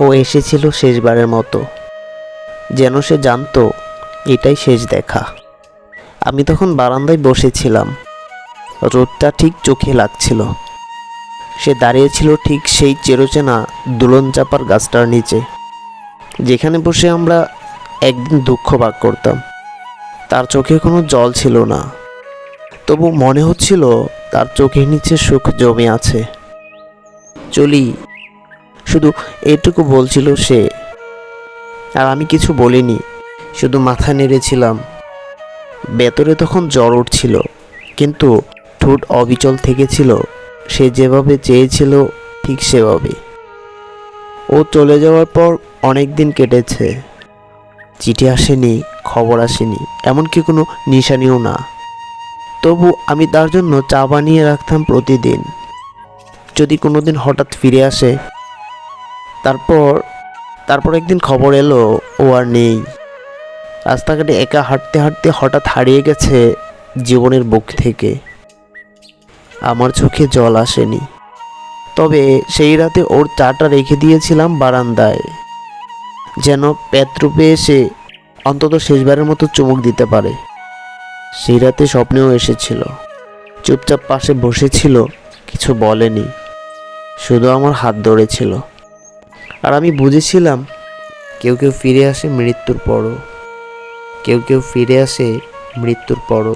ও এসেছিল শেষবারের মতো। যেন সে জানতো, এটাই শেষ দেখা। আমি তখন বারান্দায় বসেছিলাম। রোদটা ঠিক চোখে লাগছিল। সে দাঁড়িয়েছিল ঠিক সেই চেরোচেনা দুলন চাপার গাছটার নিচে, যেখানে বসে আমরা একদিন দুঃখ ভাগ করতাম। তার চোখে কোনো জল ছিল না। তবু মনে হচ্ছিল তার চোখের নিচে সুখ জমে আছে। চলি শুধু এটুকু বলছিল সে। আর আমি কিছু বলিনি, শুধু মাথা নেড়েছিলাম। ভেতরে তখন জ্বর উঠছিল, কিন্তু ঠোঁট অবিচল থেকেছিল, সে যেভাবে চেয়েছিল ঠিক সেভাবে। ও চলে যাওয়ার পর অনেক দিন কেটেছে। চিঠি আসেনি, খবর আসেনি, এমনকি কোনো নিশানিও না। তবু আমি তার জন্য চা বানিয়ে রাখতাম প্রতিদিন। যদি কোনোদিন হঠাৎ ফিরে আসে তারপর তারপর একদিন খবর এলো, ও আর নেই। রাস্তাঘাটে একা হাঁটতে হাঁটতে হঠাৎ হারিয়ে গেছে জীবনের বুক থেকে। আমার চোখে জল আসেনি। তবে সেই রাতে ওর চাটা রেখে দিয়েছিলাম বারান্দায়। যেন পেত্রুপে এসে অন্তত শেষবারের মতো চুমুক দিতে পারে। সেই রাতে স্বপ্নেও এসেছিল। চুপচাপ পাশে বসেছিল, কিছু বলেনি। শুধু আমার হাত ধরেছিল। আর আমি বুঝেছিলাম কেউ কেউ ফিরে আসে মৃত্যুর পরও। কেউ কেউ ফিরে আসে মৃত্যুর পরও।